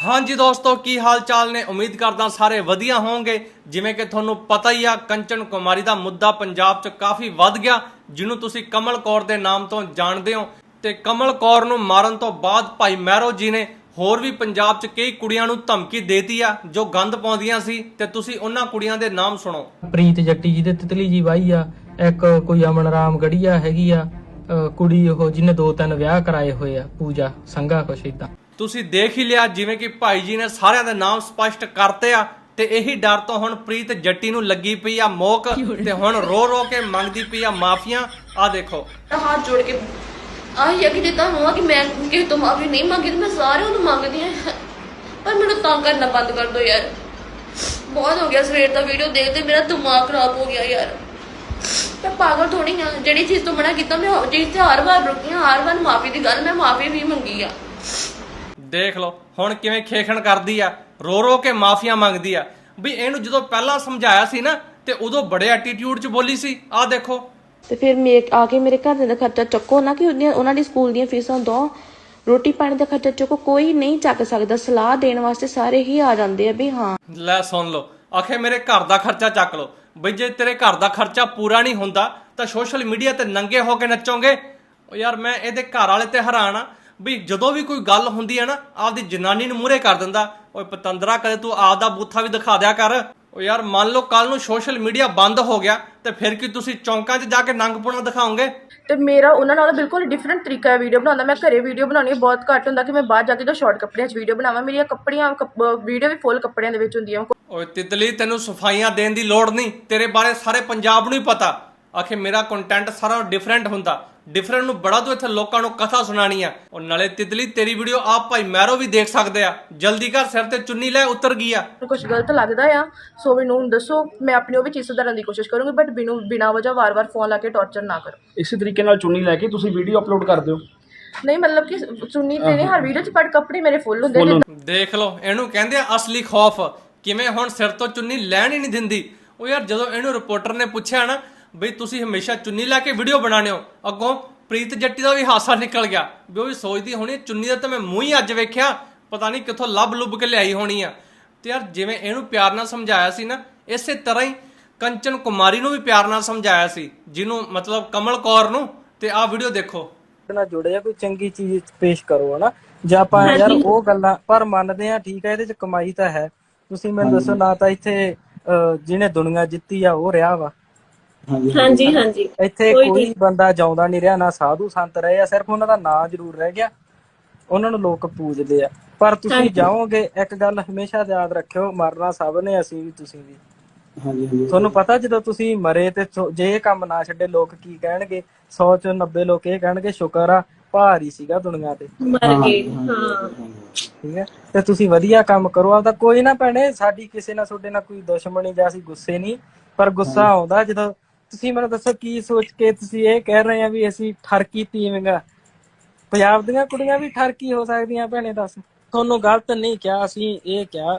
ਹਾਂਜੀ ਦੋਸਤੋ, ਕੀ ਹਾਲ ਚਾਲ ਨੇ? ਉਮੀਦ ਕਰਦਾ ਸਾਰੇ ਵਧੀਆ ਹੋਵੋਗੇ। ਜਿਵੇਂ ਕਿ ਤੁਹਾਨੂੰ ਪਤਾ ਹੀ ਆ, ਕੰਚਨ ਕੁਮਾਰੀ ਦਾ ਮੁੱਦਾ ਪੰਜਾਬ 'ਚ ਕਾਫੀ ਵੱਧ ਗਿਆ, ਜਿਹਨੂੰ ਤੁਸੀਂ ਕਮਲ ਕੌਰ ਦੇ ਨਾਮ ਤੋਂ ਜਾਣਦੇ ਹੋ। ਤੇ ਕਮਲ ਕੌਰ ਨੂੰ ਮਾਰਨ ਤੋਂ ਬਾਅਦ ਭਾਈ ਮਹਿਰੋ ਜੀ ਨੇ ਹੋਰ ਵੀ ਪੰਜਾਬ 'ਚ ਕਈ ਕੁੜੀਆਂ ਨੂੰ ਧਮਕੀ ਦੇਤੀ ਆ, ਜੋ ਗੰਦ ਪਾਉਂਦੀਆਂ ਸੀ। ਤੇ ਤੁਸੀਂ ਉਹਨਾਂ ਕੁੜੀਆਂ ਦੇ ਨਾਮ ਸੁਣੋ। ਪ੍ਰੀਤ ਜੱਟੀ ਜੀ ਦੇ ਤਿਤਲੀ ਜੀ ਵਾਈ ਆ, ਇੱਕ ਕੋਈ ਅਮਨ ਰਾਮ ਗੜੀਆ ਹੈਗੀ ਆ ਕੁੜੀ ਉਹ ਜਿਹਨੇ ਦੋ ਤਿੰਨ ਵਿਆਹ ਕਰਾਏ ਹੋਏ ਆ, ਪੂਜਾ, ਸੰਘਾ ਕੁਛ ਇਦਾਂ ਤੁਸੀਂ ਦੇਖ ਹੀ ਲਿਆ ਜਿਵੇਂ ਕਿ ਭਾਈ ਜੀ ਨੇ ਸਾਰਿਆਂ ਦੇ ਨਾਮ ਸਪਸ਼ਟ ਕਰਤੇ ਆ ਤੇ ਇਹੀ ਡਰ ਤੋਂ ਹੁਣ ਪ੍ਰੀਤ ਜੱਟੀ ਨੂੰ ਲੱਗੀ ਪਈ ਆ ਮੋਕ ਤੇ ਹੁਣ ਰੋ ਰੋ ਕੇ ਮੰਗਦੀ ਪਈ ਆ ਮਾਫੀਆਂ। ਆ ਦੇਖੋ। ਹੱਥ ਜੋੜ ਕੇ ਆਹੀ ਆ ਕਿ ਜੇ ਤੁਹਾਨੂੰ ਆ ਕਿ ਮੈਂ ਕਿਸੇ ਤੋਂ ਮਾਫੀ ਨਹੀਂ ਮੰਗੀ ਤੇ ਮੈਂ ਸਾਰਿਆਂ ਨੂੰ ਮੰਗਦੀ ਹਾਂ। ਪਰ ਮੈਨੂੰ ਤੰਗ ਕਰਨਾ ਬੰਦ ਕਰ ਦਿਓ ਯਾਰ। ਬਹੁਤ ਹੋ ਗਿਆ ਸਵੇਰ ਦਾ ਵੀਡੀਓ ਦੇਖਦੇ ਮੇਰਾ ਦਿਮਾਗ ਖਰਾਬ ਹੋ ਗਿਆ ਯਾਰ। ਮੈਂ ਪਾਗਲ ਥੋੜੀ ਆ ਜਿਹੜੀ ਚੀਜ਼ ਤੋਂ ਮਨਾ ਕੀਤਾ ਮੈਂ ਚੀਜ਼ ਤੇ ਹਰ ਵਾਰ ਰੁਕੀ ਹਾਂ ਹਰ ਵਾਰ ਮਾਫੀ ਦੀ ਗੱਲ ਮੈਂ ਮਾਫੀ ਵੀ ਮੰਗੀ ਆ। ਦੇਖ ਲਓ ਹੁਣ ਕਿਵੇਂ ਖੇਖਣ ਕਰਦੀ ਆ ਰੋ ਰੋ ਕੇ ਮਾਫੀਆਂ ਮੰਗਦੀ ਆ। ਵੀ ਇਹਨੂੰ ਜਦੋਂ ਪਹਿਲਾਂ ਸਮਝਾਇਆ ਸੀ ਨਾ ਤੇ ਉਦੋਂ ਬੜੇ ਐਟੀਟਿਊਡ 'ਚ ਬੋਲੀ ਸੀ। ਆ ਦੇਖੋ। ਤੇ ਫਿਰ ਮੇਰੇ ਆ ਕੇ ਮੇਰੇ ਘਰ ਦਾ ਖਰਚਾ ਚੱਕੋ ਨਾ ਕਿ ਉਹਨਾਂ ਦੀ ਸਕੂਲ ਦੀਆਂ ਫੀਸਾਂ ਦੋ। ਰੋਟੀ ਪਾਣੀ ਦਾ ਖਰਚਾ ਚੱਕੋ ਕੋਈ ਨਹੀਂ ਚੱਕ ਸਕਦਾ। ਸਲਾਹ ਦੇਣ ਵਾਸਤੇ ਸਾਰੇ ਹੀ ਆ ਜਾਂਦੇ ਆ ਵੀ ਹਾਂ। ਲੈ ਸੁਣ ਲਓ ਆਖੇ ਮੇਰੇ ਘਰ ਦਾ ਖਰਚਾ ਚੱਕ ਲਓ। ਬਈ ਜੇ ਤੇਰੇ ਘਰ ਦਾ ਖਰਚਾ ਪੂਰਾ ਨਹੀਂ ਹੁੰਦਾ ਤਾਂ ਸੋਸ਼ਲ ਮੀਡੀਆ ਤੇ ਨੰਗੇ ਹੋ ਕੇ ਨੱਚੋਗੇ। ਉਹ ਯਾਰ ਮੈਂ ਇਹਦੇ ਘਰ ਵਾਲੇ ਤੇ ਹੈਰਾਨ ਆ। ਵੀ ਜਦੋਂ ਵੀ ਕੋਈ ਗੱਲ ਹੁੰਦੀ ਹੈ ਨਾ ਆਪਦੀ ਜਨਾਨੀ ਨੂੰ ਮੂਹਰੇ ਕਰ ਦਿੰਦਾ ਓਏ ਪਤੰਦਰਾ ਕਦੇ ਤੂੰ ਆਪਦਾ ਬੂਥਾ ਵੀ ਦਿਖਾ ਦਿਆ ਕਰ। ਉਹ ਯਾਰ ਮੰਨ ਲਓ ਕੱਲ ਨੂੰ ਸੋਸ਼ਲ ਮੀਡੀਆ ਬੰਦ ਹੋ ਗਿਆ ਤੇ ਫਿਰ ਕੀ ਤੁਸੀਂ ਚੌਂਕਾਂ 'ਚ ਜਾ ਕੇ ਨੰਗਪੁਣਾ ਦਿਖਾਓਗੇ? ਤੇ ਮੇਰਾ ਉਹਨਾਂ ਨਾਲ ਬਿਲਕੁਲ ਡਿਫਰੈਂਟ ਤਰੀਕਾ ਹੈ ਵੀਡੀਓ ਬਣਾਉਣ ਦਾ। ਮੈਂ ਘਰੇ ਵੀਡੀਓ ਬਣਾਉਣੀ ਬਹੁਤ ਘੱਟ ਹੁੰਦਾ ਕਿ ਮੈਂ ਬਾਹਰ ਜਾ ਕੇ ਜੋ ਸ਼ਾਰਟ ਕੱਪੜਿਆਂ 'ਚ ਵੀਡੀਓ ਬਣਾਵਾਂ। ਮੇਰੀਆਂ ਕੱਪੜੀਆਂ ਵੀਡੀਓ ਵੀ ਫੁੱਲ ਕੱਪੜਿਆਂ ਦੇ ਵਿੱਚ ਹੁੰਦੀਆਂ। ਓਏ ਤਿਤਲੀ ਤੈਨੂੰ ਸਫਾਈਆਂ ਦੇਣ ਦੀ ਲੋੜ ਨਹੀਂ। ਤੇਰੇ ਬਾਰੇ ਸਾਰੇ ਪੰਜਾਬ ਨੂੰ ਹੀ ਪਤਾ। ਆਖੇ ਮੇਰਾ ਕੰਟੈਂਟ ਸਾਰਾ ਡਿਫਰੈਂਟ ਹੁੰਦਾ। ਡਿਫਰੈਂਟ ਨੂੰ ਬੜਾ ਤੂੰ ਇੱਥੇ ਲੋਕਾਂ ਨੂੰ ਕਥਾ ਸੁਣਾਣੀ ਆ। ਉਹ ਨਾਲੇ ਤਿਤਲੀ ਤੇਰੀ ਵੀਡੀਓ ਆਪ ਭਾਈ ਮੈਰੋ ਵੀ ਦੇਖ ਸਕਦੇ ਆ। ਜਲਦੀ ਕਰ ਸਿਰ ਤੇ ਚੁੰਨੀ ਲੈ ਉਤਰ ਗਈ ਆ। ਕੁਝ ਗਲਤ ਲੱਗਦਾ ਆ। ਸੋ ਮੈਨੂੰ ਦੱਸੋ ਮੈਂ ਆਪਣੀ ਉਹ ਵੀ ਚੀਜ਼ ਸੁਧਾਰਨ ਦੀ ਕੋਸ਼ਿਸ਼ ਕਰੂੰਗੀ ਬਟ ਬਿਨੂ ਬਿਨਾਂ ਵਜ੍ਹਾ ਵਾਰ-ਵਾਰ ਫੋਨ ਲਾ ਕੇ ਟੌਰਚਰ ਨਾ ਕਰੋ। ਇਸੇ ਤਰੀਕੇ ਨਾਲ ਚੁੰਨੀ ਲੈ ਕੇ ਤੁਸੀਂ ਵੀਡੀਓ ਅਪਲੋਡ ਕਰ ਦਿਓ। ਨਹੀਂ ਮਤਲਬ ਕਿ ਚੁੰਨੀ ਤੇ ਨਹੀਂ ਹਰ ਵੀਡੀਓ 'ਚ ਬਟ ਕੱਪੜੇ ਮੇਰੇ ਫੁੱਲ ਹੁੰਦੇ ਨੇ। ਦੇਖ ਲਓ ਇਹਨੂੰ ਕਹਿੰਦੇ ਆ ਅਸਲੀ ਖੌਫ। ਕਿਵੇਂ ਹੁਣ ਸਿਰ ਤੋਂ ਚੁੰਨੀ ਲੈਣ ਹੀ ਨਹੀਂ ਦਿੰਦੀ। ਉਹ ਯਾਰ ਜਦੋਂ ਇਹਨੂੰ ਰਿਪੋਰਟਰ ਨੇ ਪੁੱਛਿਆ ਨਾ ਬਈ ਤੁਸੀਂ ਹਮੇਸ਼ਾ ਚੁੰਨੀ ਲੈ ਕੇ ਵੀਡੀਓ ਬਣਾਉਂਦੇ ਹੋ। ਅੱਗੋਂ ਪ੍ਰੀਤ ਜੱਟੀ ਦਾ ਵੀ ਹਾਸਾ ਨਿਕਲ ਗਿਆ। ਵੀ ਉਹ ਵੀ ਸੋਚਦੀ ਹੋਣੀ ਚੁੰਨੀ ਦਾ ਤਾਂ ਮੈਂ ਮੂੰਹ ਹੀ ਅੱਜ ਵੇਖਿਆ। ਪਤਾ ਨਹੀਂ ਕਿੱਥੋਂ ਲੱਭ ਲੁੱਭ ਕੇ ਲਿਆਈ ਹੋਣੀ ਆ। ਤੇ ਯਾਰ ਜਿਵੇਂ ਇਹਨੂੰ ਪਿਆਰ ਨਾਲ ਸਮਝਾਇਆ ਸੀ ਨਾ ਇਸੇ ਤਰ੍ਹਾਂ ਹੀ ਕੰਚਨ ਕੁਮਾਰੀ ਨੂੰ ਵੀ ਪਿਆਰ ਨਾਲ ਸਮਝਾਇਆ ਸੀ ਜਿਹਨੂੰ ਮਤਲਬ ਕਮਲ ਕੌਰ ਨੂੰ। ਤੇ ਆਹ ਵੀਡੀਓ ਦੇਖੋ। ਨਾਲ ਜੁੜਿਆ ਕੋਈ ਚੰਗੀ ਚੀਜ਼ ਪੇਸ਼ ਕਰੋ ਹਨਾ? ਜੇ ਆਪਾਂ ਯਾਰ ਉਹ ਗੱਲਾਂ ਪਰ ਮੰਨਦੇ ਆ ਠੀਕ ਹੈ ਇਹਦੇ ਚ ਕਮਾਈ ਤਾਂ ਹੈ। ਤੁਸੀਂ ਮੈਨੂੰ ਦੱਸੋ ਨਾ ਤਾਂ ਇੱਥੇ ਜਿਹਨੇ ਦੁਨੀਆ ਜਿੱਤੀ ਆ ਉਹ ਰਿਹਾ ਵਾ। ਹਾਂਜੀ ਹਾਂਜੀ। ਇੱਥੇ ਕੋਈ ਬੰਦਾ ਜਾਉਂਦਾ ਨਹੀਂ ਰਿਹਾ ਨਾ ਸਾਧੂ ਸੰਤ ਰਹੇ ਆ ਸਿਰਫ ਉਹਨਾਂ ਦਾ ਨਾਂ ਜ਼ਰੂਰ ਰਹਿ ਗਿਆ। ਉਹਨਾਂ ਨੂੰ ਲੋਕ ਪੂਜਦੇ ਆ। ਪਰ ਤੁਸੀਂ ਜਾਓਗੇ ਇੱਕ ਗੱਲ ਹਮੇਸ਼ਾ ਯਾਦ ਰੱਖਿਓ ਮਰਨਾ ਸਭ ਨੇ ਅਸੀਂ ਵੀ ਤੁਸੀਂ ਵੀ। ਹਾਂਜੀ ਹਾਂਜੀ। ਤੁਹਾਨੂੰ ਪਤਾ ਜਦੋਂ ਤੁਸੀਂ ਮਰੇ ਤੇ ਜੇ ਇਹ ਕੰਮ ਨਾ ਛੱਡੇ ਲੋਕ ਕੀ ਕਹਿਣਗੇ? 100 ਚੋਂ 90 ਲੋਕ ਇਹ ਕਹਿਣਗੇ ਸ਼ੁਕਰ ਆ ਭਾਰੀ ਸੀਗਾ ਦੁਨੀਆ ਤੇ। ਮਰ ਗਏ ਹਾਂ। ਠੀਕ ਹੈ? ਤੇ ਤੁਸੀਂ ਵਧੀਆ ਕੰਮ ਕਰੋ ਆਪਦਾ ਕੋਈ ਨਾ ਭੈਣੇ ਸਾਡੀ ਕਿਸੇ ਨਾਲ ਤੁਹਾਡੇ ਨਾਲ ਕੋਈ ਦੁਸ਼ਮਣੀ ਜਾਂ ਅਸੀਂ ਗੁੱਸੇ ਨਹੀਂ ਪਰ ਗੁੱਸਾ ਆਉਂਦਾ ਜਦੋਂ ਤੁਸੀਂ ਮੈਨੂੰ ਦੱਸੋ ਕੀ ਸੋਚ ਕੇ ਤੁਸੀਂ ਇਹ ਕਹਿ ਰਹੇ ਆ ਵੀ ਅਸੀਂ ਠਰਕੀ ਤੀਵੀਂਗਾ ਪੰਜਾਬ ਦੀਆਂ ਕੁੜੀਆਂ ਵੀ ਠਰਕੀ ਹੋ ਸਕਦੀਆਂ ਭੈਣੇ ਦੱਸ। ਤੁਹਾਨੂੰ ਗਲਤ ਨਹੀਂ ਕਿਹਾ ਅਸੀਂ ਇਹ ਕਿਹਾ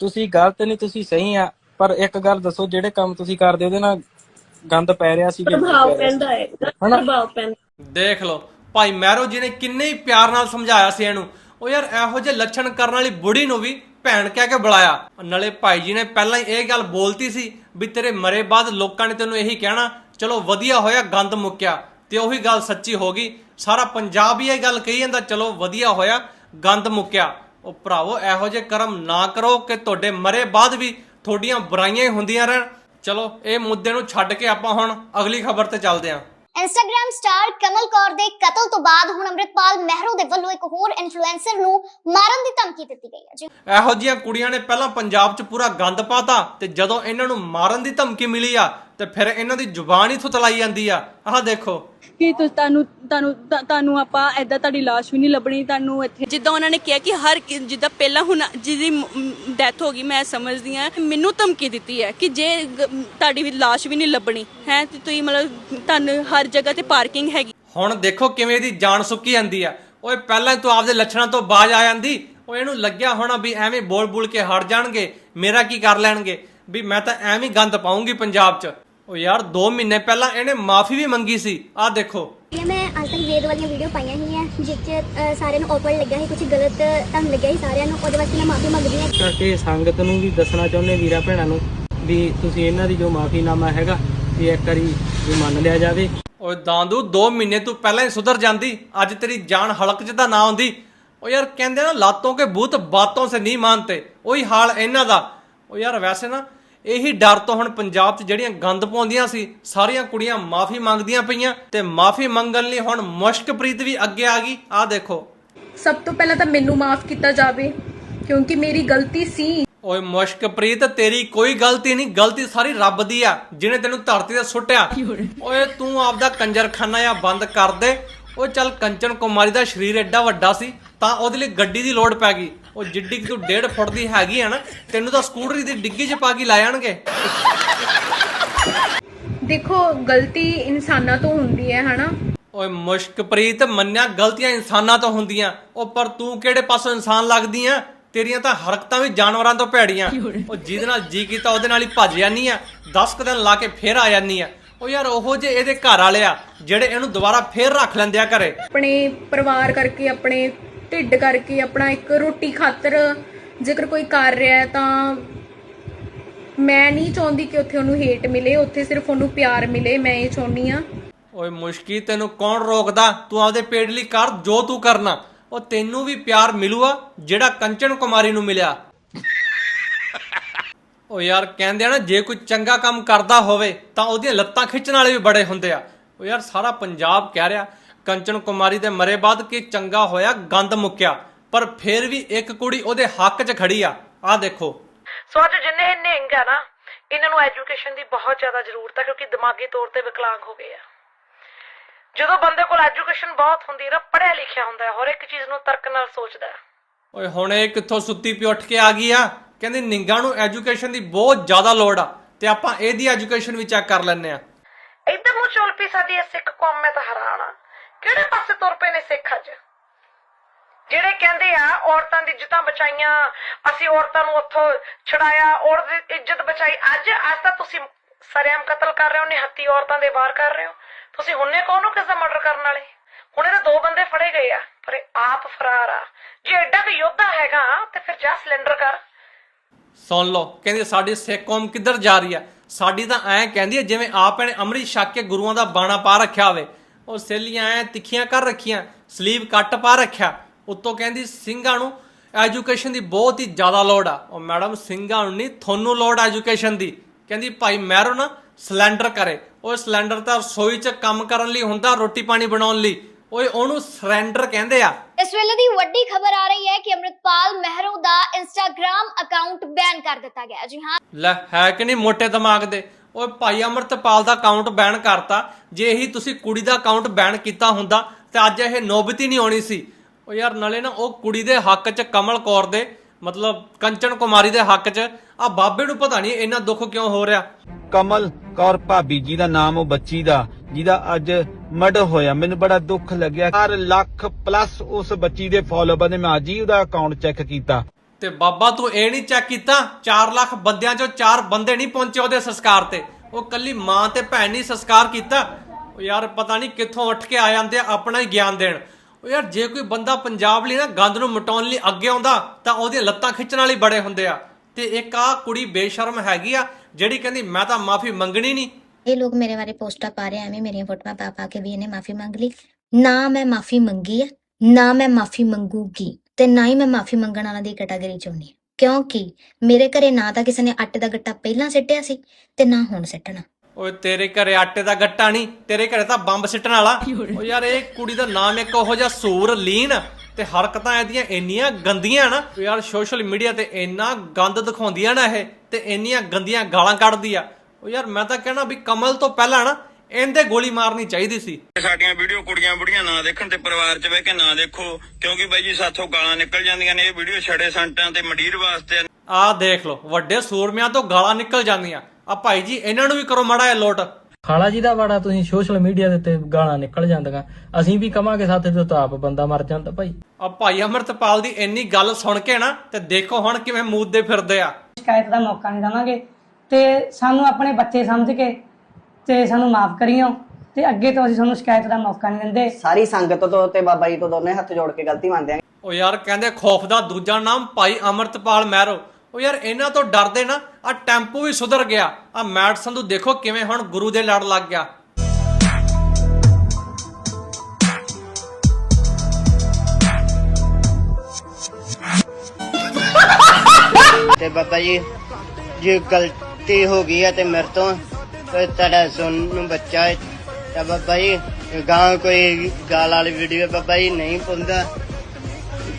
ਤੁਸੀਂ ਗਲਤ ਨਹੀਂ ਤੁਸੀਂ ਸਹੀ ਆ ਪਰ ਇੱਕ ਗੱਲ ਦੱਸੋ ਜਿਹੜੇ ਕੰਮ ਤੁਸੀਂ ਕਰਦੇ ਉਹਦੇ ਨਾਲ ਗੰਦ ਪੈ ਰਿਹਾ ਸੀ ਪ੍ਰਭਾਵ? ਪੈਂਦਾ ਹੈ? ਪ੍ਰਭਾਵ ਪੈਂਦਾ। ਦੇਖ ਲਓ ਭਾਈ ਮਹਿਰੋ ਜੀ ਨੇ ਕਿੰਨੇ ਹੀ ਪਿਆਰ ਨਾਲ ਸਮਝਾਇਆ ਸੀ ਇਹਨੂੰ। ਉਹ ਯਾਰ ਇਹੋ ਜਿਹੇ ਲੱਛਣ ਕਰਨ ਵਾਲੀ ਬੁੜੀ ਨੂੰ ਵੀ ਭੈਣ ਕਹਿ ਕੇ ਬੁਲਾਇਆ। ਨਾਲੇ ਭਾਈ ਜੀ ਨੇ ਪਹਿਲਾਂ ਹੀ ਇਹ ਗੱਲ ਬੋਲਤੀ ਸੀ ਵੀ ਤੇਰੇ ਮਰੇ ਬਾਅਦ ਲੋਕਾਂ ਨੇ ਤੈਨੂੰ ਇਹੀ ਕਹਿਣਾ, ਚਲੋ ਵਧੀਆ ਹੋਇਆ, ਗੰਦ ਮੁੱਕਿਆ। ਤੇ ਉਹੀ ਗੱਲ ਸੱਚੀ ਹੋ ਗਈ। ਸਾਰਾ ਪੰਜਾਬ ਹੀ ਇਹ ਗੱਲ ਕਹੀ ਜਾਂਦਾ, ਚਲੋ ਵਧੀਆ ਹੋਇਆ, ਗੰਦ ਮੁੱਕਿਆ। ਉਹ ਭਰਾਵੋ, ਇਹੋ ਜਿਹੇ ਕਰਮ ਨਾ ਕਰੋ ਕਿ ਤੁਹਾਡੇ ਮਰੇ ਬਾਅਦ ਵੀ ਤੁਹਾਡੀਆਂ ਬੁਰਾਈਆਂ ਹੀ ਹੁੰਦੀਆਂ ਰਹਿਣ। ਚਲੋ, ਇਹ ਮੁੱਦੇ ਨੂੰ ਛੱਡ ਕੇ ਆਪਾਂ ਹੁਣ ਅਗਲੀ ਖਬਰ ਤੇ ਚੱਲਦੇ ਹਾਂ ਇੰਸਟਾਗ੍ਰam ਸਟਾਰ ਕਮਲ ਕੌਰ ਦੇ ਕਤਲ ਤੋਂ ਬਾਅਦ ਹੁਣ ਅੰਮ੍ਰਿਤਪਾਲ ਮਹਿਰੋ ਦੇ ਵੱਲੋਂ ਇੱਕ ਹੋਰ ਇਨਫਲੂਐਂਸਰ ਨੂੰ ਮਾਰਨ ਦੀ ਧਮਕੀ ਦਿੱਤੀ ਗਈ ਹੈ। ਜੀ। ਇਹੋ ਜਿਹੀਆਂ ਕੁੜੀਆਂ ਨੇ ਪਹਿਲਾਂ ਪੰਜਾਬ 'ਚ ਪੂਰਾ ਗੰਦ ਪਾਤਾ ਤੇ ਜਦੋਂ ਇਹਨਾਂ ਨੂੰ ਮਾਰਨ ਦੀ ਧਮਕੀ ਮਿਲੀ ਆ ਤੇ ਫਿਰ ਇਹਨਾਂ ਦੀ ਜ਼ੁਬਾਨ ਹੀ ਥੁਤਲਾਈ ਜਾਂਦੀ ਆ। ਆਹ ਦੇਖੋ। ਕਿ ਤੁ- ਤੁਹਾਨੂੰ ਤੁਹਾਨੂੰ ਤਾਂ- ਤੁਹਾਨੂੰ ਆਪਾਂ ਐਦਾਂ ਤੁਹਾਡੀ ਲਾਸ਼ ਵੀ ਨਹੀਂ ਲੱਭਣੀ ਤੁਹਾਨੂੰ ਇੱਥੇ ਜਿੱਦਾਂ ਉਹਨਾਂ ਨੇ ਕਿਹਾ ਕਿ ਹਰ ਕਿ- ਜਿੱਦਾਂ ਪਹਿਲਾਂ ਹੁਣ ਜਿਹਦੀ ਡੈਥ ਹੋ ਗਈ ਮੈਂ ਸਮਝਦੀ ਆ ਮੈਨੂੰ ਧਮਕੀ ਦਿੱਤੀ ਹੈ ਕਿ ਜੇ ਗ- ਤੁਹਾਡੀ ਵੀ ਲਾਸ਼ ਵੀ ਨਹੀਂ ਲੱਭਣੀ ਹੈ ਤੇ ਤੁਸੀਂ ਮਤਲਬ ਤੁਹਾਨੂੰ ਹਰ ਜਗ੍ਹਾ ਤੇ ਪਾਰਕਿੰਗ ਹੈਗੀ। ਹੁਣ ਦੇਖੋ ਕਿਵੇਂ ਇਹਦੀ ਜਾਨ ਸੁੱਕੀ ਜਾਂਦੀ ਆ। ਓਏ ਪਹਿਲਾਂ ਹੀ ਤੂੰ ਆਪਦੇ ਲੱਛਣਾਂ ਤੋਂ ਬਾਜ ਆ ਜਾਂਦੀ। ਓਏ ਇਹਨੂੰ ਲੱਗਿਆ ਹੋਣਾ ਵੀ ਐਵੇਂ ਬੋਲ ਬੋਲ ਕੇ ਹਟ ਜਾਣਗੇ ਮੇਰਾ ਕੀ ਕਰ ਲੈਣਗੇ? ਵੀ ਮੈਂ ਤਾਂ ਐਵੇਂ ਹੀ ਗੰਦ ਪਾਉਂਗੀ ਪੰਜਾਬ 'ਚ। ਓ ਯਾਰ 2 ਮਹੀਨੇ ਪਹਿਲਾਂ ਇਹਨੇ ਮਾਫੀ ਵੀ ਮੰਗੀ ਸੀ। ਆਹ ਦੇਖੋ। ਇਹ ਮੈਂ ਅੱਜ ਤੱਕ ਵੇਦ ਵਾਲੀਆਂ ਵੀਡੀਓ ਪਾਈਆਂ ਹੀ ਹੈ ਜਿਸ 'ਚ ਅ, ਸਾਰਿਆਂ ਨੂੰ ਔਕਵਰਡ ਲੱਗਿਆ ਸੀ ਕੁਝ ਗਲਤ ਤੁਹਾਨੂੰ ਲੱਗਿਆ ਸੀ ਸਾਰਿਆਂ ਨੂੰ ਉਹਦੇ ਵਾਸਤੇ ਮੈਂ ਮਾਫੀ ਮੰਗਦੀ ਹਾਂ। ਕਰਕੇ ਸੰਗਤ ਨੂੰ ਵੀ ਦੱਸਣਾ ਚਾਹੁੰਦੇ ਵੀਰਾਂ ਭੈਣਾਂ ਨੂੰ ਵੀ ਤੁਸੀਂ ਇਹਨਾਂ ਦੀ ਜੋ ਮਾਫੀਨਾਮਾ ਹੈਗਾ ਵੀ ਇੱਕ ਵਾਰੀ ਵੀ ਮੰਨ ਲਿਆ ਜਾਵੇ। ਓਏ ਦਾਂਦੂ 2 ਮਹੀਨੇ ਤੂੰ ਪਹਿਲਾਂ ਹੀ ਸੁਧਰ ਜਾਂਦੀ ਅੱਜ ਤੇਰੀ ਜਾਨ ਹਲਕ 'ਚ ਤਾਂ ਨਾ ਆਉਂਦੀ। ਓ ਯਾਰ ਕਹਿੰਦੇ ਨਾ ਲਾਤੋਂ ਕੇ ਭੂਤ ਬਾਤੋਂ ਸੇ ਨਹੀਂ ਮਾਨਤੇ ਉਹੀ ਹਾਲ ਇਹਨਾਂ ਦਾ। ਓ ਯਾਰ ਵੈਸੇ ਨਾ ਇਹੀ ਡਰ ਤੋਂ ਹੁਣ ਪੰਜਾਬ 'ਚ ਜਿਹੜੀਆਂ ਗੰਦ ਪਾਉਂਦੀਆਂ ਸੀ ਸਾਰੀਆਂ ਕੁੜੀਆਂ ਮਾਫੀ ਮੰਗਦੀਆਂ ਪਈਆਂ ਤੇ ਮਾਫੀ ਮੰਗਣ ਲਈ ਹੁਣ ਮੁਸ਼ਕਪ੍ਰੀਤ ਵੀ ਅੱਗੇ ਆ ਗਈ। ਆਹ ਦੇਖੋ। ਸਭ ਤੋਂ ਪਹਿਲਾਂ ਤਾਂ ਮੈਨੂੰ ਮਾਫ ਕੀਤਾ ਜਾਵੇ ਕਿਉਂਕਿ ਮੇਰੀ ਗਲਤੀ ਸੀ। ਓਏ ਮੁਸ਼ਕਪ੍ਰੀਤ ਤੇਰੀ ਕੋਈ ਗਲਤੀ ਨਹੀਂ ਗਲਤੀ ਸਾਰੀ ਰੱਬ ਦੀ ਆ ਜਿਹਨੇ ਤੈਨੂੰ ਧਰਤੀ ਤੇ ਸੁੱਟਿਆ। ਓਏ ਤੂੰ ਆਪਦਾ ਕੰਜਰਖਾਨਾ ਜਾਂ ਬੰਦ ਕਰ ਦੇ। ਓਏ ਚੱਲ ਕੰਚਨ ਕੁਮਾਰੀ ਦਾ ਸਰੀਰ ਐਡਾ ਵੱਡਾ ਸੀ ਤਾਂ ਉਹਦੇ ਲਈ ਗੱਡੀ ਦੀ ਲੋੜ ਪੈ ਗਈ। ਉਹ ਜਿੱਡੀ ਕਿ ਤੂੰ 1.5 ਫੁੱਟ ਦੀ ਹੈਗੀ ਆ ਨਾ ਤੈਨੂੰ ਤਾਂ ਸਕੂਟਰੀ ਦੀ ਡਿੱਗੀ 'ਚ ਪਾ ਕੇ ਲੈ ਜਾਣਗੇ ਦੇਖੋ ਗਲਤੀ ਇਨਸਾਨਾਂ ਤੋਂ ਹੁੰਦੀ ਹੈ ਹਨਾ? ਓਏ ਮੁਸ਼ਕਪ੍ਰੀਤ ਮੰਨਿਆ ਗਲਤੀਆਂ ਇਨਸਾਨਾਂ ਤੋਂ ਹੁੰਦੀਆਂ। ਉਹ ਪਰ ਤੂੰ ਕਿਹੜੇ ਪਾਸੋਂ ਇਨਸਾਨ ਲੱਗਦੀ ਆ? ਤੇਰੀਆਂ ਤਾਂ ਹਰਕਤਾਂ ਵੀ ਜਾਨਵਰਾਂ ਤੋਂ ਭੈੜੀਆਂ। ਉਹ ਜਿਹਦੇ ਨਾਲ ਜੀ ਕੀਤਾ ਉਹਦੇ ਨਾਲ ਹੀ ਭੱਜ ਜਾਨੀ ਆ। 10 ਕੁ ਦਿਨ ਲਾ ਕੇ ਫੇਰ ਆ ਜਾਨੀ ਆ। ਉਹ ਯਾਰ ਉਹੋ ਜੇ ਇਹਦੇ ਘਰ ਵਾਲੇ ਆ ਜਿਹੜੇ ਇਹਨੂੰ ਦੁਬਾਰਾ ਫੇਰ ਰੱਖ ਲੈਂਦੇ ਆ ਘਰੇ ਆਪਣੇ ਪਰਿਵਾਰ ਕਰਕੇ ਆਪਣੇ ਢਿੱਡ ਕਰਕੇ ਆਪਣਾ ਇੱਕ ਰੋਟੀ ਖਾਤਰ ਜੇਕਰ ਕੋਈ ਕਰ ਰਿਹਾ ਹੈ ਤਾਂ ਮੈਂ ਨਹੀਂ ਚਾਹੁੰਦੀ ਕਿ ਉੱਥੇ ਉਹਨੂੰ ਹੇਟ ਮਿਲੇ, ਉੱਥੇ ਸਿਰਫ ਉਹਨੂੰ ਪਿਆਰ ਮਿਲੇ, ਮੈਂ ਇਹ ਚਾਹੁੰਦੀ ਆ ਓਏ ਮੁਸ਼ਕੀ, ਤੈਨੂੰ ਕੌਣ ਰੋਕਦਾ? ਤੂੰ ਆਪਦੇ ਪੇਟ ਲਈ ਕਰ ਜੋ ਤੂੰ ਕਰਨਾ। ਉਹ ਤੈਨੂੰ ਵੀ ਪਿਆਰ ਮਿਲੂਗਾ, ਜਿਹੜਾ ਕੰਚਨ ਕੁਮਾਰੀ ਨੂੰ ਮਿਲਿਆ। ਓ ਯਾਰ, ਕਹਿੰਦੇ ਆ ਨਾ, ਜੇ ਕੋਈ ਚੰਗਾ ਕੰਮ ਕਰਦਾ ਹੋਵੇ, ਤਾਂ ਉਹਦੀਆਂ ਲੱਤਾਂ ਖਿੱਚਣ ਵਾਲੇ ਵੀ ਬੜੇ ਹੁੰਦੇ ਆ। ਓ ਯਾਰ, ਸਾਰਾ ਪੰਜਾਬ ਕਹਿ ਰਿਹਾ ਕੰਚਨ ਕੁਮਾਰੀ ਦੇ ਮਰੇ ਬਾਅਦ ਕਿ ਚੰਗਾ ਹੋਇਆ? ਗੰਦ ਮੁੱਕਿਆ। ਪਰ ਫਿਰ ਵੀ ਇੱਕ ਕੁੜੀ ਉਹਦੇ ਹੱਕ 'ਚ ਖੜੀ ਆ। ਆਹ ਦੇਖੋ। ਸੋ ਅੱਜ ਜਿੰਨੇ ਨਿਹੰਗ ਆ ਨਾ ਇਹਨਾਂ ਨੂੰ ਐਜੂਕੇਸ਼ਨ ਦੀ ਬਹੁਤ ਜ਼ਿਆਦਾ ਜ਼ਰੂਰਤ ਹੈ ਕਿਉਂਕਿ ਦਿਮਾਗੀ ਤੌਰ ਤੇ ਵਿਕਲਾਂਗ ਹੋ ਗਏ ਆ। ਜਦੋਂ ਬੰਦੇ ਕੋਲ ਐਜੂਕੇਸ਼ਨ ਬਹੁਤ ਹੁੰਦੀ ਹੈ ਨਾ ਪੜ੍ਹਿਆ ਲਿਖਿਆ ਹੁੰਦਾ ਹੈ ਹਰ ਇੱਕ ਚੀਜ਼ ਨੂੰ ਤਰਕ ਨਾਲ ਸੋਚਦਾ ਹੈ। ਓਏ ਹੁਣ ਇਹ ਕਿੱਥੋਂ ਸੁੱਤੀ ਪੀ ਉੱਠ ਕੇ ਆ ਗਈ ਆ? ਕਹਿੰਦੀ ਨਿੰਗਾ ਨੂੰ ਐਜੂਕੇਸ਼ਨ ਦੀ ਬਹੁਤ ਜ਼ਿਆਦਾ ਲੋੜ ਆ ਤੇ ਆਪਾਂ ਇਹਦੀ ਐਜੂਕੇਸ਼ਨ ਵੀ ਚੈੱਕ ਕਰ ਲੈਨੇ ਆ। ਇੱਧਰ ਨੂੰ ਚੱਲ ਪਈ ਸਾਡੀ ਇਹ ਸਿੱਖ ਕੌਮ ਮੈਂ ਤਾਂ ਹੈਰਾਨ ਆ। ਕਿਹੜੇ ਪਾਸੇ ਤੁਰ ਪਏ ਨੇ ਸਿੱਖ ਅੱਜ? ਜਿਹੜੇ ਕਹਿੰਦੇ ਆ, ਔਰਤਾਂ ਦੀ ਇੱਜ਼ਤਾਂ ਬਚਾਈਆਂ, ਅਸੀਂ ਔਰਤਾਂ ਨੂੰ ਉੱਥੋਂ ਛੁਡਾਇਆ, ਔਰਤ ਦੀ ਇੱਜ਼ਤ ਬਚਾਈ। ਅੱਜ ਅੱਜ ਤਾਂ ਤੁਸੀਂ ਸਰੇਆਮ ਕਤਲ ਕਰ ਰਹੇ ਹੋ, ਨਿਹੱਤੀ ਔਰਤਾਂ ਦੇ ਵਾਰ ਕਰ ਰਹੇ ਹੋ। ਤੁਸੀਂ ਹੁਣੇ ਕੌਣ ਹੋ ਕਿਸ ਮਰਡਰ ਕਰਨ ਵਾਲੇ? ਹੁਣੇ ਤਾਂ ਦੋ ਬੰਦੇ ਫੜੇ ਗਏ ਆ, ਪਰ ਆਪ ਫਰਾਰ ਆ। ਜੇ ਐਡਾ ਕੁ ਯੋਧਾ ਹੈਗਾ, ਤੇ ਫਿਰ ਜਾ ਸਿਲੰਡਰ ਕਰ। ਸੁਣ ਲਓ, ਕਹਿੰਦੀ ਸਾਡੀ ਸਿੱਖ ਕੌਮ ਕਿੱਧਰ ਜਾ ਰਹੀ ਆ? ਸਾਡੀ ਤਾਂ ਐਂ ਕਹਿੰਦੀ ਜਿਵੇਂ ਆਪ ਨੇ ਅੰਮ੍ਰਿਤ ਛਕ ਕੇ ਗੁਰੂਆਂ ਦਾ ਬਾਣਾ ਪਾ ਰੱਖਿਆ ਹੋਵੇ। ਉਹ ਸੇਲੀਆਂ ਐ ਤਿੱਖੀਆਂ ਕਰ ਰੱਖੀਆਂ ਸਲੀਵ ਕੱਟ ਪਾ ਰੱਖਿਆ। ਉੱਤੋਂ ਕਹਿੰਦੀ ਸਿੰਘਾਂ ਨੂੰ ਐਜੂਕੇਸ਼ਨ ਦੀ ਬਹੁਤ ਹੀ ਜ਼ਿਆਦਾ ਲੋੜ ਆ। ਉਹ ਮੈਡਮ ਸਿੰਘਾਂ ਨੂੰ ਨਹੀਂ ਤੁਹਾਨੂੰ ਲੋੜ ਐਜੂਕੇਸ਼ਨ ਦੀ। ਕਹਿੰਦੀ ਭਾਈ ਮਹਿਰੋ ਨਾ ਸਿਲੰਡਰ ਕਰੇ। ਉਹ ਸਿਲੰਡਰ ਤਾਂ ਰਸੋਈ 'ਚ ਕੰਮ ਕਰਨ ਲਈ ਹੁੰਦਾ ਰੋਟੀ ਪਾਣੀ ਬਣਾਉਣ ਲਈ। ਓਏ ਉਹਨੂੰ ਸਰੈਂਡਰ ਕਹਿੰਦੇ ਆ। ਇਸ ਵੇਲੇ ਦੀ ਵੱਡੀ ਖਬਰ ਆ ਰਹੀ ਹੈ ਕਿ ਅੰਮ੍ਰਿਤਪਾਲ ਮਹਿਰੋ ਦਾ ਇੰਸਟਾਗ੍ਰam ਅਕਾਊਂਟ ਬੈਨ ਕਰ ਦਿੱਤਾ ਗਿਆ। ਜੀ ਹਾਂ। ਲੈ ਹੈ ਕਿ ਨਹੀਂ? ਮੋਟੇ ਦਿਮਾਗ ਦੇ। ਓਏ ਭਾਈ ਅਮਰਤਪਾਲ ਦਾ ਅਕਾਊਂਟ ਬੈਨ ਕਰਤਾ। ਜੇ ਇਹੀ ਤੁਸੀਂ ਕੁੜੀ ਦਾ ਅਕਾਊਂਟ ਬੈਨ ਕੀਤਾ ਹੁੰਦਾ, ਤੇ ਅੱਜ ਇਹ ਨੌਬਤ ਹੀ ਨਹੀਂ ਆਉਣੀ ਸੀ। ਓ ਯਾਰ ਨਾਲੇ ਨਾ ਉਹ ਕੁੜੀ ਦੇ ਹੱਕ 'ਚ ਕਮਲ ਕੌਰ ਦੇ, ਮਤਲਬ ਕੰਚਨ ਕੁਮਾਰੀ ਦੇ ਹੱਕ 'ਚ ਆ ਬਾਬੇ ਨੂੰ ਪਤਾ ਨਹੀਂ ਇੰਨਾ ਦੁੱਖ ਕਿਉਂ ਹੋ ਰਿਹਾ। ਕਮਲ ਕੌਰ ਭਾਬੀ ਜੀ ਦਾ ਨਾਮ ਉਹ ਬੱਚੀ ਦਾ, ਜਿਹਦਾ ਅੱਜ ਮਰਡਰ ਹੋਇਆ। ਮੈਨੂੰ ਬੜਾ ਦੁੱਖ ਲੱਗਿਆ। 4 ਲੱਖ ਪਲੱਸ ਉਸ ਬੱਚੀ ਦੇ ਫਾਲੋਅਰ ਨੇ ਮੈਂ ਅੱਜ ਹੀ ਉਹਦਾ ਅਕਾਊਂਟ ਚੈੱਕ ਕੀਤਾ। ਤੇ ਬਾਬਾ ਤੂੰ ਇਹ ਨਹੀਂ ਚੈੱਕ ਕੀਤਾ 4 ਲੱਖ ਬੰਦਿਆਂ 'ਚੋਂ 4 ਬੰਦੇ ਨਹੀਂ ਪਹੁੰਚੇ ਉਹਦੇ ਸੰਸਕਾਰ ਤੇ। ਉਹ ਕੱਲੀ ਮਾਂ ਤੇ ਭੈਣ ਨਹੀਂ ਸੰਸਕਾਰ ਕੀਤਾ। ਉਹ ਯਾਰ ਪਤਾ ਨਹੀਂ ਕਿੱਥੋਂ ਉੱਠ ਕੇ ਆ ਜਾਂਦੇ ਆ ਆਪਣਾ ਹੀ ਗਿਆਨ ਦੇਣ। ਉਹ ਯਾਰ ਜੇ ਕੋਈ ਬੰਦਾ ਪੰਜਾਬ ਲਈ ਨਾ ਗੰਦ ਨੂੰ ਮਟਾਉਣ ਲਈ ਅੱਗੇ ਆਉਂਦਾ ਤਾਂ ਉਹਦੀਆਂ ਲੱਤਾਂ ਖਿੱਚਣ ਵਾਲੀ ਬੜੇ ਹੁੰਦੇ ਆ। ਤੇ ਇੱਕ ਆ ਕੁੜੀ ਬੇਸ਼ਰਮ ਹੈਗੀ ਆ ਜਿਹੜੀ ਕਹਿੰਦੀ ਮੈਂ ਤਾਂ ਮਾਫੀ ਮੰਗਣੀ ਨਹੀਂ। ਇਹ ਲੋਕ ਮੇਰੇ ਬਾਰੇ ਪੋਸਟਾਂ ਪਾ ਰਹੇ ਆ, ਐਵੇਂ ਮੇਰੀਆਂ ਫੋਟੋਆਂ ਪਾ ਪਾ ਕੇ ਵੀ ਇਹਨੇ ਮਾਫੀ ਮੰਗ ਲਈ। ਨਾ ਮੈਂ ਮਾਫੀ ਮੰਗੀ ਹੈ ਨਾ ਮੈਂ ਮਾਫੀ ਮੰਗੂਗੀ। ਤੇ ਨਾ ਹੀ ਮੈਂ ਮਾਫੀ ਮੰਗਣ ਵਾਲਾ ਦੀ ਕੈਟਾਗਰੀ ਚ ਹੁੰਦੀ ਹਾਂ। ਕਿਉਂਕਿ ਮੇਰੇ ਘਰੇ ਨਾ ਤਾਂ ਕਿਸੇ ਨੇ ਆਟੇ ਦਾ ਗੱਟਾ ਪਹਿਲਾਂ ਸਿੱਟਿਆ ਸੀ ਤੇ ਨਾ ਹੁਣ ਸਿੱਟਣਾ। ਓਏ ਤੇਰੇ ਘਰੇ ਆਟੇ ਦਾ ਗੱਟਾ ਨਹੀਂ ਤੇਰੇ ਘਰੇ ਤਾਂ ਬੰਬ ਸਿੱਟਣ ਵਾਲਾ। ਓ ਯਾਰ ਇਹ ਕੁੜੀ ਦਾ ਨਾਮ ਇੱਕ ਉਹੋ ਜਿਹਾ ਸੂਰ ਲੀਨ ਤੇ ਹਰਕਤਾਂ ਇਹਦੀਆਂ ਇੰਨੀਆਂ ਗੰਦੀਆਂ ਨਾ। ਓ ਯਾਰ ਸੋਸ਼ਲ ਮੀਡੀਆ ਤੇ ਇੰਨਾ ਗੰਦ ਦਿਖਾਉਂਦੀਆਂ ਨਾ ਇਹ ਤੇ ਇੰਨੀਆਂ ਗੰਦੀਆਂ ਗਾਲਾਂ ਕੱਢਦੀ ਆ। ਓ ਯਾਰ ਮੈਂ ਤਾਂ ਕਹਿਣਾ ਵੀ ਕਮਲ ਤੋਂ ਪਹਿਲਾਂ ਨਾ ਇਹਦੇ ਗੋਲੀ ਮਾਰਨੀ ਚਾਹੀਦੀ ਸੀ। ਸਾਡੀਆਂ ਵੀਡੀਓ ਕੁੜੀਆਂ ਬੁੜੀਆਂ ਨਾ ਦੇਖਣ ਤੇ ਪਰਿਵਾਰ 'ਚ ਬਹਿ ਕੇ ਨਾ ਦੇਖੋ ਕਿਉਂਕਿ ਬਾਈ ਜੀ ਸਾਥੋਂ ਗਾਲਾਂ ਨਿਕਲ ਜਾਂਦੀਆਂ ਨੇ ਇਹ ਵੀਡੀਓ ਛੜੇ ਸੰਟਾਂ ਤੇ ਮੰਡੀਰ ਵਾਸਤੇ ਆ। ਆਹ ਦੇਖ ਲਓ ਵੱਡੇ ਸੂਰਮਿਆਂ ਤੋਂ ਗਾਲਾਂ ਨਿਕਲ ਜਾਂਦੀਆਂ। ਆ ਭਾਈ ਜੀ ਇਹਨਾਂ ਨੂੰ ਵੀ ਕਰੋ ਮਾੜਾ ਜਿਹਾ ਲੋਟ। ਖਾਲਾ ਜੀ ਦਾ ਵਾੜਾ ਤੁਸੀਂ ਸੋਸ਼ਲ ਮੀਡੀਆ ਦੇ ਉੱਤੇ ਗਾਲਾਂ ਨਿਕਲ ਜਾਂਦੀਆਂ। ਅਸੀਂ ਵੀ ਕਵਾਂਗੇ ਸਾਥੇ ਤੋਂ ਤਾਂ ਆਪ ਬੰਦਾ ਮਰ ਜਾਂਦਾ ਭਾਈ। ਆ ਭਾਈ ਅਮਰਤਪਾਲ ਦੀ ਇੰਨੀ ਗੱਲ ਸੁਣ ਕੇ ਨਾ ਤੇ ਦੇਖੋ ਹੁਣ ਕਿਵੇਂ ਮੂਦਦੇ ਫਿਰਦੇ ਆ। ਸ਼ਿਕਾਇਤ ਦਾ ਮੌਕਾ ਨਹੀਂ ਦਵਾਂਗੇ। ਤੇ ਸਾਨੂੰ ਆਪਣੇ ਬੱਚੇ ਸਮਝ ਕੇ ਤੇ ਸਾਨੂੰ ਮਾਫ ਕਰਿਓ ਤੇ ਅੱਗੇ ਤੋਂ ਅਸੀਂ ਤੁਹਾਨੂੰ ਸ਼ਿਕਾਇਤ ਦਾ ਮੌਕਾ ਨਹੀਂ ਦਿੰਦੇ। ਸਾਰੀ ਸੰਗਤ ਤੋਂ ਤੇ ਬਾਬਾ ਜੀ ਤੋਂ ਦੋਨੇ ਹੱਥ ਜੋੜ ਕੇ ਗਲਤੀ ਮੰਨਦੇ ਆ ਉਹ ਯਾਰ ਕਹਿੰਦੇ ਖੌਫ ਦਾ ਦੂਜਾ ਨਾਮ ਭਾਈ ਅਮਰਤਪਾਲ ਮਹਿਰੋ। ਉਹ ਯਾਰ ਇਹਨਾਂ ਤੋਂ ਡਰਦੇ ਨਾ ਆ ਟੈਂਪੂ ਵੀ ਸੁਧਰ ਗਿਆ। ਆ ਮੈਟ ਸੰਧੂ ਦੇਖੋ ਕਿਵੇਂ ਹੁਣ ਗੁਰੂ ਦੇ ਲੜ ਲੱਗ ਗਿਆ। ਤੇ ਬਾਬਾ ਜੀ ਜੇ ਗਲਤੀ ਹੋ ਗਈ ਹੈ ਤੇ ਮੇਰੇ ਤੋਂ ਤੇ ਤੁਹਾਡਾ ਸੁਣ ਨੂੰ ਬੱਚਾ ਹੈ ਤਾਂ ਬਾਬਾ ਜੀ ਗਾਂ ਕੋਈ ਗਾਲ ਵਾਲੀ ਵੀਡੀਓ ਬਾਬਾ ਜੀ ਨਹੀਂ ਪਾਉਂਦਾ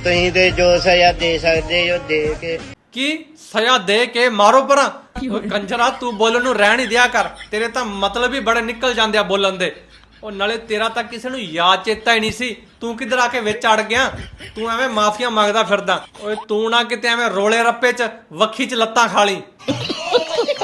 ਤੁਸੀਂ ਤੇ ਜੋ ਸਜ਼ਾ ਦੇ ਸਕਦੇ ਹੋ ਦੇ ਕੇ। ਕੀ ਸਜ਼ਾ ਦੇ ਕੇ ਮਾਰੋ ਪਰਾਂ? ਓਏ ਕੰਜਰਾ ਤੂੰ ਬੋਲਣ ਨੂੰ ਰਹਿਣ ਹੀ ਦਿਆ ਕਰ। ਤੇਰੇ ਤਾਂ ਮਤਲਬ ਹੀ ਬੜੇ ਨਿਕਲ ਜਾਂਦੇ ਆ ਬੋਲਣ ਦੇ। ਉਹ ਨਾਲੇ ਤੇਰਾ ਤਾਂ ਕਿਸੇ ਨੂੰ ਯਾਦ ਚੇਤਾ ਹੀ ਨਹੀਂ ਸੀ। ਤੂੰ ਕਿੱਧਰ ਆ ਕੇ ਵਿੱਚ ਅੜ ਗਿਆ? ਤੂੰ ਐਵੇਂ ਮਾਫੀਆਂ ਮੰਗਦਾ ਫਿਰਦਾ। ਓਏ ਤੂੰ ਨਾ ਕਿਤੇ ਐਵੇਂ ਰੋਲੇ ਰੱਪੇ 'ਚ ਵੱਖੀ 'ਚ ਲੱਤਾਂ ਖਾ ਲਈ।